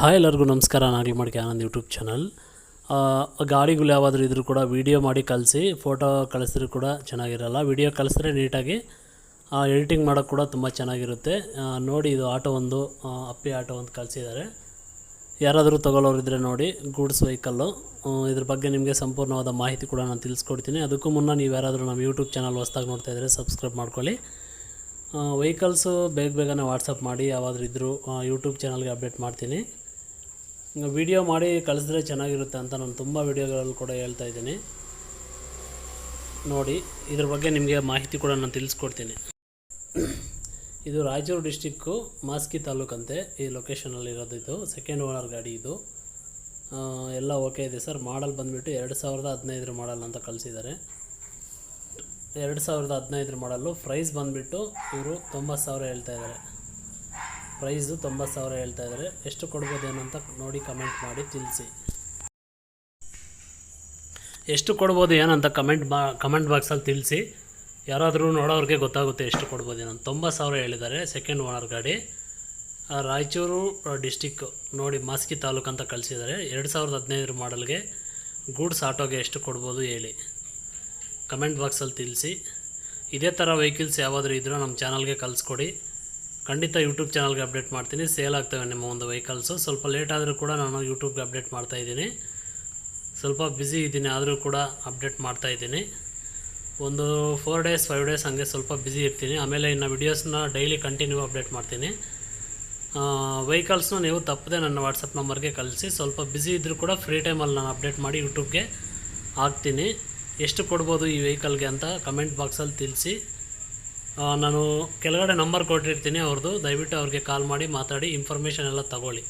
Hi ಎಲ್ಲರಿಗೂ ನಮಸ್ಕಾರ ನಾಗಲಿ ಮಾಡಿ ಆನಂದ್ ಯೂಟ್ಯೂಬ್ ಚಾನಲ್ ಗಾಡಿಗಳು ಯಾವಾದರೂ ಇದ್ರೂ ಕೂಡ ವೀಡಿಯೋ ಮಾಡಿ ಕಲಿಸಿ ಫೋಟೋ ಕಳಿಸಿದ್ರು ಕೂಡ ಚೆನ್ನಾಗಿರಲ್ಲ. ವಿಡಿಯೋ ಕಳಿಸಿದ್ರೆ ನೀಟಾಗಿ ಎಡಿಟಿಂಗ್ ಮಾಡೋಕ್ಕೆ ಕೂಡ ತುಂಬ ಚೆನ್ನಾಗಿರುತ್ತೆ. ನೋಡಿ ಇದು ಆಟೋ ಒಂದು ಅಪ್ಪಿ ಆಟೋ ಒಂದು ಕಳಿಸಿದ್ದಾರೆ. ಯಾರಾದರೂ ತಗೊಳ್ಳೋರಿದ್ದರೆ ನೋಡಿ ಗೂಡ್ಸ್ ವೆಹಿಕಲ್ಲು ಇದ್ರ ಬಗ್ಗೆ ನಿಮಗೆ ಸಂಪೂರ್ಣವಾದ ಮಾಹಿತಿ ಕೂಡ ನಾನು ತಿಳಿಸ್ಕೊಡ್ತೀನಿ. ಅದಕ್ಕೂ ಮುನ್ನ ನೀವು ಯಾರಾದರೂ ನಮ್ಮ ಯೂಟ್ಯೂಬ್ ಚಾನಲ್ ಹೊಸ್ದಾಗಿ ನೋಡ್ತಾ ಇದ್ದರೆ ಸಬ್ಸ್ಕ್ರೈಬ್ ಮಾಡ್ಕೊಳ್ಳಿ. ವೆಹಿಕಲ್ಸು ಬೇಗ ಬೇಗನೆ ವಾಟ್ಸಪ್ ಮಾಡಿ ಯಾವಾದರೂ ಇದ್ದರೂ ಯೂಟ್ಯೂಬ್ ಚಾನಲ್ಗೆ ಅಪ್ಡೇಟ್ ಮಾಡ್ತೀನಿ. ವಿಡಿಯೋ ಮಾಡಿ ಕಳಿಸಿದ್ರೆ ಚೆನ್ನಾಗಿರುತ್ತೆ ಅಂತ ನಾನು ತುಂಬ ವಿಡಿಯೋಗಳಲ್ಲಿ ಕೂಡ ಹೇಳ್ತಾ ಇದ್ದೀನಿ. ನೋಡಿ, ಇದ್ರ ಬಗ್ಗೆ ನಿಮಗೆ ಮಾಹಿತಿ ಕೂಡ ನಾನು ತಿಳಿಸ್ಕೊಡ್ತೀನಿ. ಇದು ರಾಯಚೂರು ಡಿಸ್ಟಿಕ್ಕು ಮಾಸ್ಕಿ ತಾಲೂಕಂತೆ, ಈ ಲೊಕೇಶನಲ್ಲಿ ಇರೋದು ಇದು. ಸೆಕೆಂಡ್ ಓನರ್ ಗಾಡಿ ಇದು. ಎಲ್ಲ ಓಕೆ ಇದೆ ಸರ್. ಮಾಡಲ್ ಬಂದುಬಿಟ್ಟು ಎರಡು ಸಾವಿರದ ಹದಿನೈದರ ಮಾಡಲ್ ಅಂತ ಕಳಿಸಿದ್ದಾರೆ. ಎರಡು ಸಾವಿರದ ಹದಿನೈದರ ಮಾಡಲ್ಲು ಪ್ರೈಸ್ ಬಂದುಬಿಟ್ಟು ಇವರು ತೊಂಬತ್ತು ಸಾವಿರ ಹೇಳ್ತಾ ಇದ್ದಾರೆ. ಪ್ರೈಸು ತೊಂಬತ್ತು ಸಾವಿರ ಹೇಳ್ತಾ ಇದ್ದಾರೆ. ಎಷ್ಟು ಕೊಡ್ಬೋದೇನೋ ಅಂತ ನೋಡಿ ಕಮೆಂಟ್ ಮಾಡಿ ತಿಳಿಸಿ. ಎಷ್ಟು ಕೊಡ್ಬೋದು ಏನಂತ ಕಮೆಂಟ್ ಬಾ ಕಮೆಂಟ್ ಬಾಕ್ಸಲ್ಲಿ ತಿಳಿಸಿ. ಯಾರಾದರೂ ನೋಡೋರಿಗೆ ಗೊತ್ತಾಗುತ್ತೆ ಎಷ್ಟು ಕೊಡ್ಬೋದು ಏನಂತ ತೊಂಬತ್ತು ಸಾವಿರ ಹೇಳಿದ್ದಾರೆ ಸೆಕೆಂಡ್ ಓನರ್ ಗಾಡಿ. ರಾಯಚೂರು ಡಿಸ್ಟಿಕ್ ನೋಡಿ ಮಾಸ್ಕಿ ತಾಲೂಕು ಅಂತ ಕಳಿಸಿದ್ದಾರೆ. ಎರಡು ಸಾವಿರದ ಹದಿನೈದರ ಮಾಡಲ್ಗೆ ಗೂಡ್ಸ್ ಆಟೋಗೆ ಎಷ್ಟು ಕೊಡ್ಬೋದು ಹೇಳಿ. ಕಮೆಂಟ್ ಬಾಕ್ಸಲ್ಲಿ ತಿಳಿಸಿ. ಇದೇ ಥರ ವೆಹಿಕಲ್ಸ್ ಯಾವಾದರೂ ಇದ್ದರೂ ನಮ್ಮ ಚಾನಲ್ಗೆ ಕಳಿಸ್ಕೊಡಿ. ಖಂಡಿತ ಯೂಟ್ಯೂಬ್ ಚಾನಲ್ಗೆ ಅಪ್ಡೇಟ್ ಮಾಡ್ತೀನಿ. ಸೇಲ್ ಆಗ್ತವೆ ನಿಮ್ಮ ಒಂದು ವೆಹಿಕಲ್ಸು ಸ್ವಲ್ಪ ಲೇಟ್ ಆದರೂ ಕೂಡ ನಾನು ಯೂಟ್ಯೂಬ್ಗೆ ಅಪ್ಡೇಟ್ ಮಾಡ್ತಾ ಇದ್ದೀನಿ. ಸ್ವಲ್ಪ ಬ್ಯುಸಿ ಇದ್ದೀನಿ ಆದರೂ ಕೂಡ ಅಪ್ಡೇಟ್ ಮಾಡ್ತಾ ಇದ್ದೀನಿ. ಒಂದು ಫೋರ್ ಡೇಸ್ ಫೈವ್ ಡೇಸ್ ಹಂಗೆ ಸ್ವಲ್ಪ ಬ್ಯುಸಿ ಇರ್ತೀನಿ. ಆಮೇಲೆ ಇನ್ನು ವೀಡಿಯೋಸ್ನ ಡೈಲಿ ಕಂಟಿನ್ಯೂ ಅಪ್ಡೇಟ್ ಮಾಡ್ತೀನಿ. ವೆಹಿಕಲ್ಸ್ನ ನೀವು ತಪ್ಪದೆ ನನ್ನ ವಾಟ್ಸಪ್ ನಂಬರ್ಗೆ ಕಳಿಸಿ. ಸ್ವಲ್ಪ ಬ್ಯುಸಿ ಇದ್ದರೂ ಕೂಡ ಫ್ರೀ ಟೈಮಲ್ಲಿ ನಾನು ಅಪ್ಡೇಟ್ ಮಾಡಿ ಯೂಟ್ಯೂಬ್ಗೆ ಹಾಕ್ತೀನಿ. ಎಷ್ಟು ಕೊಡ್ಬೋದು ಈ ವೆಹಿಕಲ್ಗೆ ಅಂತ ಕಮೆಂಟ್ ಬಾಕ್ಸಲ್ಲಿ ತಿಳಿಸಿ. ನಾನು ಕೆಳಗಡೆ ನಂಬರ್ ಕೊಟ್ಟಿರ್ತೀನಿ ಅವ್ರದ್ದು ದಯವಿಟ್ಟು ಅವ್ರಿಗೆ ಕಾಲ್ ಮಾಡಿ ಮಾತಾಡಿ ಇನ್ಫಾರ್ಮೇಷನ್ ಎಲ್ಲ ತಗೊಳ್ಳಿ.